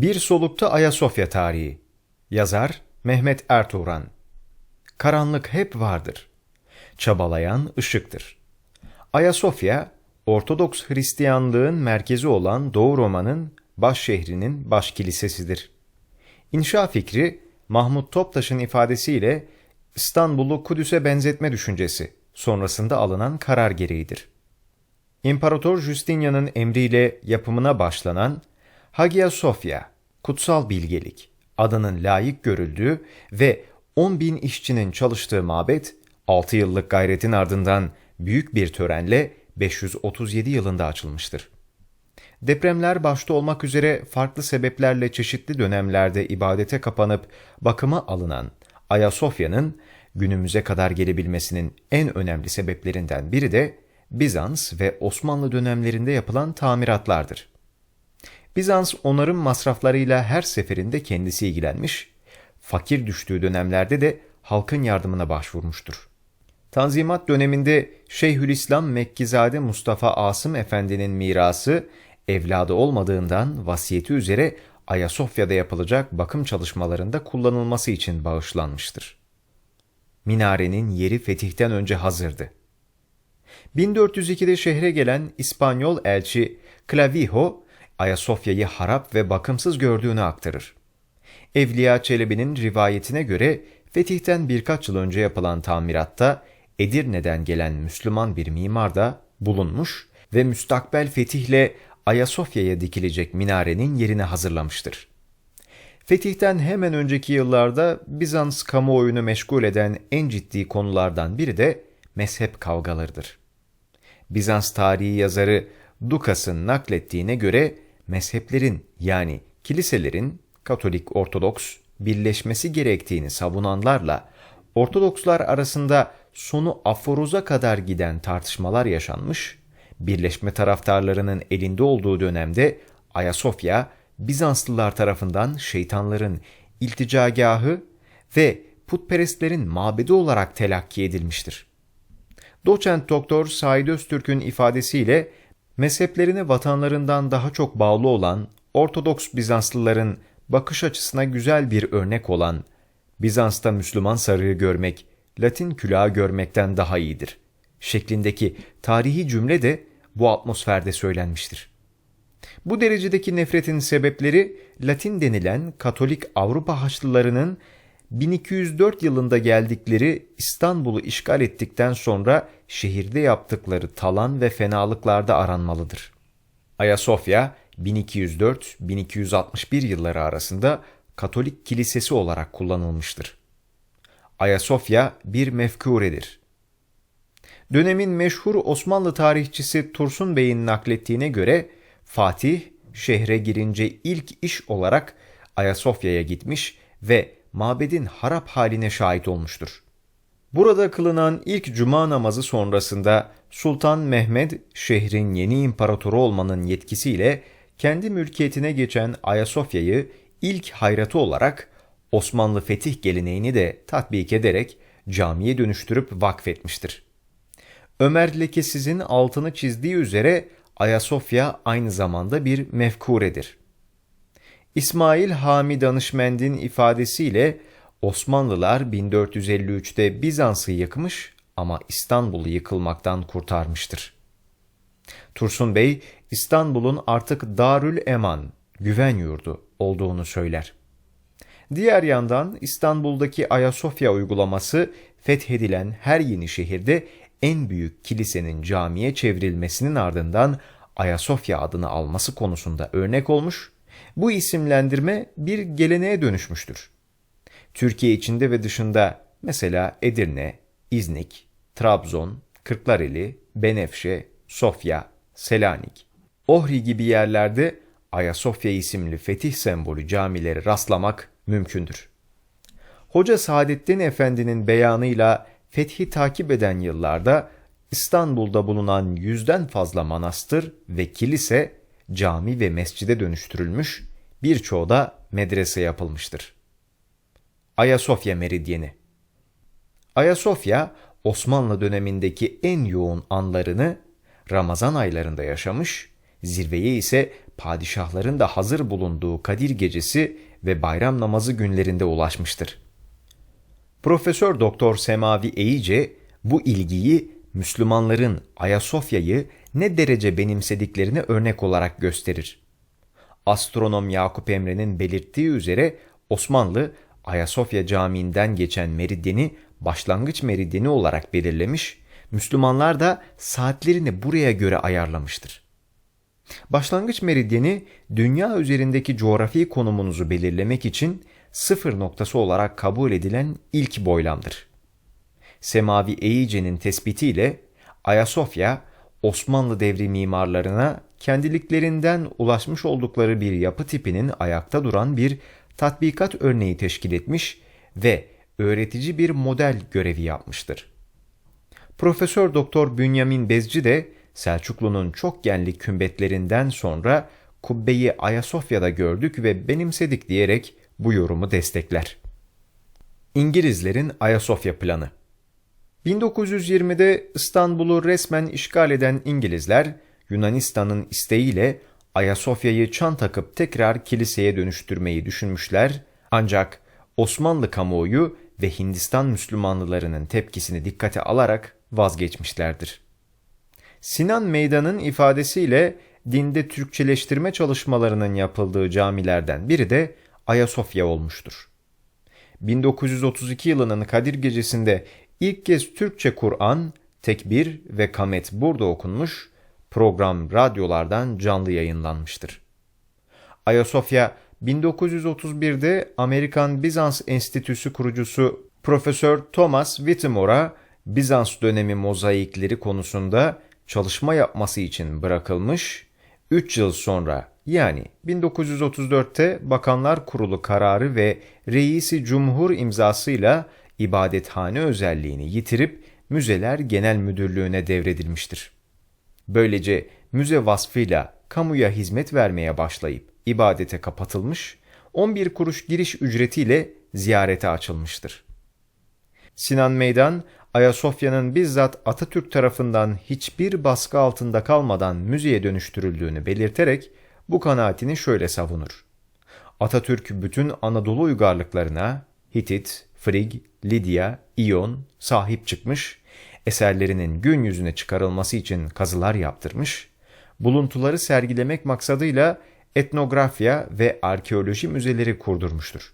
Bir solukta Ayasofya tarihi. Yazar Mehmet Ertuğran. Karanlık hep vardır. Çabalayan ışıktır. Ayasofya, Ortodoks Hristiyanlığın merkezi olan Doğu Roma'nın baş şehrinin baş kilisesidir. İnşa fikri Mahmut Toptaş'ın ifadesiyle İstanbul'u Kudüs'e benzetme düşüncesi sonrasında alınan karar gereğidir. İmparator Justinian'ın emriyle yapımına başlanan Hagia Sophia, kutsal bilgelik adının layık görüldüğü ve 10 bin işçinin çalıştığı mabet, 6 yıllık gayretin ardından büyük bir törenle 537 yılında açılmıştır. Depremler başta olmak üzere farklı sebeplerle çeşitli dönemlerde ibadete kapanıp bakıma alınan Ayasofya'nın günümüze kadar gelebilmesinin en önemli sebeplerinden biri de Bizans ve Osmanlı dönemlerinde yapılan tamiratlardır. Bizans onarım masraflarıyla her seferinde kendisi ilgilenmiş, fakir düştüğü dönemlerde de halkın yardımına başvurmuştur. Tanzimat döneminde Şeyhülislam Mekkizade Mustafa Asım Efendi'nin mirası evladı olmadığından vasiyeti üzere Ayasofya'da yapılacak bakım çalışmalarında kullanılması için bağışlanmıştır. Minarenin yeri fetihten önce hazırdı. 1402'de şehre gelen İspanyol elçi Clavijo, Ayasofya'yı harap ve bakımsız gördüğünü aktarır. Evliya Çelebi'nin rivayetine göre fetihten birkaç yıl önce yapılan tamiratta Edirne'den gelen Müslüman bir mimar da bulunmuş ve müstakbel fetihle Ayasofya'ya dikilecek minarenin yerini hazırlamıştır. Fetihten hemen önceki yıllarda Bizans kamuoyunu meşgul eden en ciddi konulardan biri de mezhep kavgalarıdır. Bizans tarihi yazarı Dukas'ın naklettiğine göre mezheplerin yani kiliselerin Katolik Ortodoks birleşmesi gerektiğini savunanlarla Ortodokslar arasında sonu aforoza kadar giden tartışmalar yaşanmış, birleşme taraftarlarının elinde olduğu dönemde Ayasofya, Bizanslılar tarafından şeytanların ilticagahı ve putperestlerin mabedi olarak telakki edilmiştir. Doçent Doktor Said Öztürk'ün ifadesiyle mezheplerine vatanlarından daha çok bağlı olan Ortodoks Bizanslıların bakış açısına güzel bir örnek olan Bizans'ta Müslüman sarığı görmek, Latin külahı görmekten daha iyidir. Şeklindeki tarihi cümle de bu atmosferde söylenmiştir. Bu derecedeki nefretin sebepleri Latin denilen Katolik Avrupa Haçlılarının 1204 yılında geldikleri İstanbul'u işgal ettikten sonra şehirde yaptıkları talan ve fenalıklarda aranmalıdır. Ayasofya 1204-1261 yılları arasında Katolik kilisesi olarak kullanılmıştır. Ayasofya bir mefkuredir. Dönemin meşhur Osmanlı tarihçisi Tursun Bey'in naklettiğine göre Fatih şehre girince ilk iş olarak Ayasofya'ya gitmiş ve mabedin harap haline şahit olmuştur. Burada kılınan ilk cuma namazı sonrasında Sultan Mehmed şehrin yeni imparatoru olmanın yetkisiyle kendi mülkiyetine geçen Ayasofya'yı ilk hayratı olarak Osmanlı fetih geleneğini de tatbik ederek camiye dönüştürüp vakfetmiştir. Ömer Lekesiz'in altını çizdiği üzere Ayasofya aynı zamanda bir mefkuredir. İsmail Hami Danışmend'in ifadesiyle Osmanlılar 1453'te Bizans'ı yıkmış ama İstanbul'u yıkılmaktan kurtarmıştır. Tursun Bey, İstanbul'un artık Darül Eman, güven yurdu olduğunu söyler. Diğer yandan İstanbul'daki Ayasofya uygulaması fethedilen her yeni şehirde en büyük kilisenin camiye çevrilmesinin ardından Ayasofya adını alması konusunda örnek olmuş, bu isimlendirme bir geleneğe dönüşmüştür. Türkiye içinde ve dışında mesela Edirne, İznik, Trabzon, Kırklareli, Benefşe, Sofya, Selanik, Ohri gibi yerlerde Ayasofya isimli fetih sembolü camileri rastlamak mümkündür. Hoca Saadettin Efendi'nin beyanıyla fethi takip eden yıllarda İstanbul'da bulunan yüzden fazla manastır ve kilise cami ve mescide dönüştürülmüş, birçoğu da medrese yapılmıştır. Ayasofya Meridyeni Ayasofya, Osmanlı dönemindeki en yoğun anlarını Ramazan aylarında yaşamış, zirveye ise padişahların da hazır bulunduğu Kadir Gecesi ve bayram namazı günlerinde ulaşmıştır. Profesör Doktor Semavi Eyice bu ilgiyi Müslümanların Ayasofya'yı ne derece benimsediklerini örnek olarak gösterir. Astronom Yakup Emre'nin belirttiği üzere Osmanlı Ayasofya Camii'nden geçen meridyeni başlangıç meridyeni olarak belirlemiş, Müslümanlar da saatlerini buraya göre ayarlamıştır. Başlangıç meridyeni dünya üzerindeki coğrafi konumunuzu belirlemek için sıfır noktası olarak kabul edilen ilk boylamdır. Semavi Eyice'nin tespitiyle Ayasofya, Osmanlı devri mimarlarına kendiliklerinden ulaşmış oldukları bir yapı tipinin ayakta duran bir tatbikat örneği teşkil etmiş ve öğretici bir model görevi yapmıştır. Profesör Doktor Bünyamin Bezci de Selçuklu'nun çok genli kümbetlerinden sonra kubbeyi Ayasofya'da gördük ve benimsedik diyerek bu yorumu destekler. İngilizlerin Ayasofya planı 1920'de İstanbul'u resmen işgal eden İngilizler, Yunanistan'ın isteğiyle Ayasofya'yı çan takıp tekrar kiliseye dönüştürmeyi düşünmüşler ancak Osmanlı kamuoyu ve Hindistan Müslümanlılarının tepkisini dikkate alarak vazgeçmişlerdir. Sinan Meydan'ın ifadesiyle dinde Türkçeleştirme çalışmalarının yapıldığı camilerden biri de Ayasofya olmuştur. 1932 yılının Kadir Gecesi'nde ilk kez Türkçe Kur'an, tekbir ve kamet burada okunmuş, program radyolardan canlı yayınlanmıştır. Ayasofya 1931'de Amerikan Bizans Enstitüsü kurucusu Profesör Thomas Whittemore'a Bizans dönemi mozaikleri konusunda çalışma yapması için bırakılmış, 3 yıl sonra yani 1934'te Bakanlar Kurulu kararı ve Reisi Cumhur imzasıyla ibadethane özelliğini yitirip Müzeler Genel Müdürlüğü'ne devredilmiştir. Böylece müze vasfıyla kamuya hizmet vermeye başlayıp ibadete kapatılmış, 11 kuruş giriş ücretiyle ziyarete açılmıştır. Sinan Meydan, Ayasofya'nın bizzat Atatürk tarafından hiçbir baskı altında kalmadan müzeye dönüştürüldüğünü belirterek bu kanaatini şöyle savunur. Atatürk bütün Anadolu uygarlıklarına Hitit, Frig, Lidya, İyon sahip çıkmış, eserlerinin gün yüzüne çıkarılması için kazılar yaptırmış, buluntuları sergilemek maksadıyla etnografya ve arkeoloji müzeleri kurdurmuştur.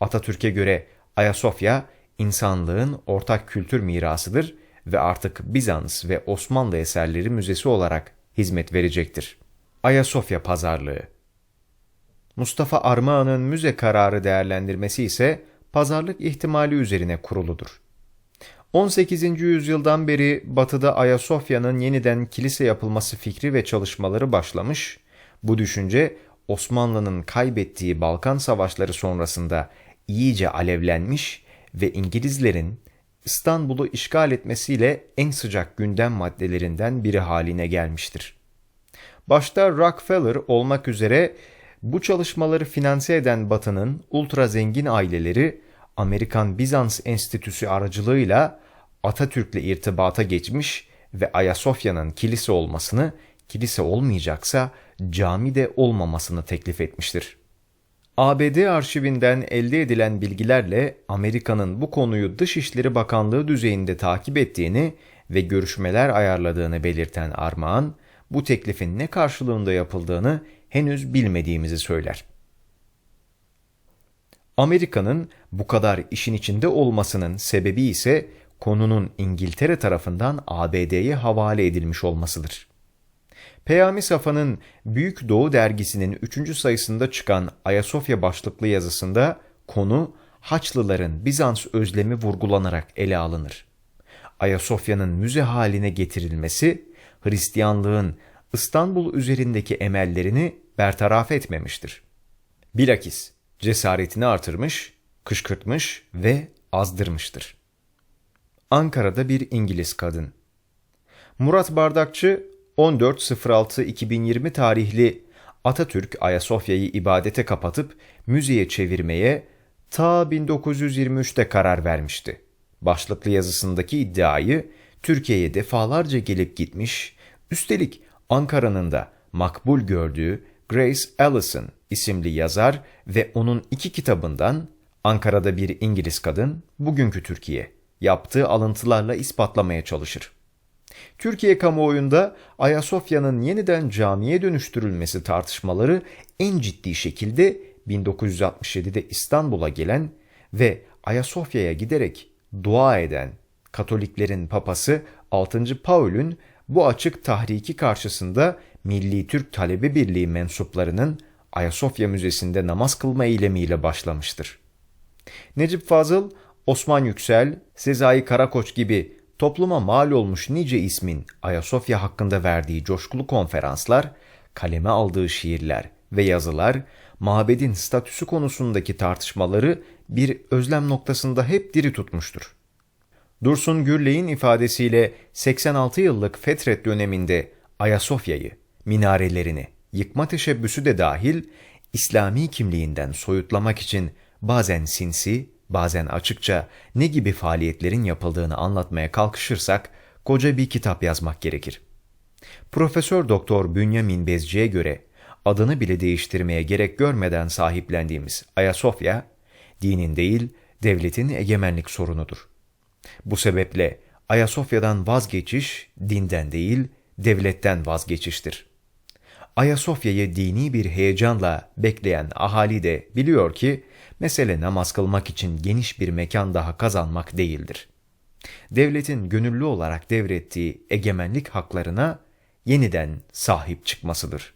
Atatürk'e göre Ayasofya, insanlığın ortak kültür mirasıdır ve artık Bizans ve Osmanlı eserleri müzesi olarak hizmet verecektir. Ayasofya Pazarlığı Mustafa Armağan'ın müze kararı değerlendirmesi ise pazarlık ihtimali üzerine kuruludur. 18. yüzyıldan beri batıda Ayasofya'nın yeniden kilise yapılması fikri ve çalışmaları başlamış, bu düşünce Osmanlı'nın kaybettiği Balkan savaşları sonrasında iyice alevlenmiş ve İngilizlerin İstanbul'u işgal etmesiyle en sıcak gündem maddelerinden biri haline gelmiştir. Başta Rockefeller olmak üzere bu çalışmaları finanse eden Batı'nın ultra zengin aileleri Amerikan Bizans Enstitüsü aracılığıyla Atatürk'le irtibata geçmiş ve Ayasofya'nın kilise olmasını, kilise olmayacaksa cami de olmamasını teklif etmiştir. ABD arşivinden elde edilen bilgilerle Amerika'nın bu konuyu Dışişleri Bakanlığı düzeyinde takip ettiğini ve görüşmeler ayarladığını belirten Armağan, bu teklifin ne karşılığında yapıldığını henüz bilmediğimizi söyler. Amerika'nın bu kadar işin içinde olmasının sebebi ise konunun İngiltere tarafından ABD'ye havale edilmiş olmasıdır. Peyami Safa'nın Büyük Doğu dergisinin 3. sayısında çıkan Ayasofya başlıklı yazısında konu Haçlıların Bizans özlemi vurgulanarak ele alınır. Ayasofya'nın müze haline getirilmesi Hristiyanlığın İstanbul üzerindeki emellerini bertaraf etmemiştir. Bilakis cesaretini artırmış, kışkırtmış ve azdırmıştır. Ankara'da bir İngiliz kadın. Murat Bardakçı 14.06.2020 tarihli Atatürk Ayasofya'yı ibadete kapatıp müzeye çevirmeye ta 1923'te karar vermişti. Başlıklı yazısındaki iddiayı Türkiye'ye defalarca gelip gitmiş, üstelik Ankara'nın da makbul gördüğü Grace Allison isimli yazar ve onun iki kitabından Ankara'da bir İngiliz kadın, bugünkü Türkiye yaptığı alıntılarla ispatlamaya çalışır. Türkiye kamuoyunda Ayasofya'nın yeniden camiye dönüştürülmesi tartışmaları en ciddi şekilde 1967'de İstanbul'a gelen ve Ayasofya'ya giderek dua eden Katoliklerin papası 6. Paul'ün bu açık tahriki karşısında Milli Türk Talebe Birliği mensuplarının Ayasofya Müzesi'nde namaz kılma eylemiyle başlamıştır. Necip Fazıl, Osman Yüksel, Sezai Karakoç gibi topluma mal olmuş nice ismin Ayasofya hakkında verdiği coşkulu konferanslar, kaleme aldığı şiirler ve yazılar, mabedin statüsü konusundaki tartışmaları bir özlem noktasında hep diri tutmuştur. Dursun Gürley'in ifadesiyle 86 yıllık Fetret döneminde Ayasofya'yı, minarelerini yıkma teşebbüsü de dahil İslami kimliğinden soyutlamak için bazen sinsi, bazen açıkça ne gibi faaliyetlerin yapıldığını anlatmaya kalkışırsak koca bir kitap yazmak gerekir. Profesör Doktor Bünyamin Bezci'ye göre adını bile değiştirmeye gerek görmeden sahiplendiğimiz Ayasofya, dinin değil, devletin egemenlik sorunudur. Bu sebeple Ayasofya'dan vazgeçiş dinden değil, devletten vazgeçiştir. Ayasofya'yı dini bir heyecanla bekleyen ahali de biliyor ki, mesele namaz kılmak için geniş bir mekan daha kazanmak değildir. Devletin gönüllü olarak devrettiği egemenlik haklarına yeniden sahip çıkmasıdır.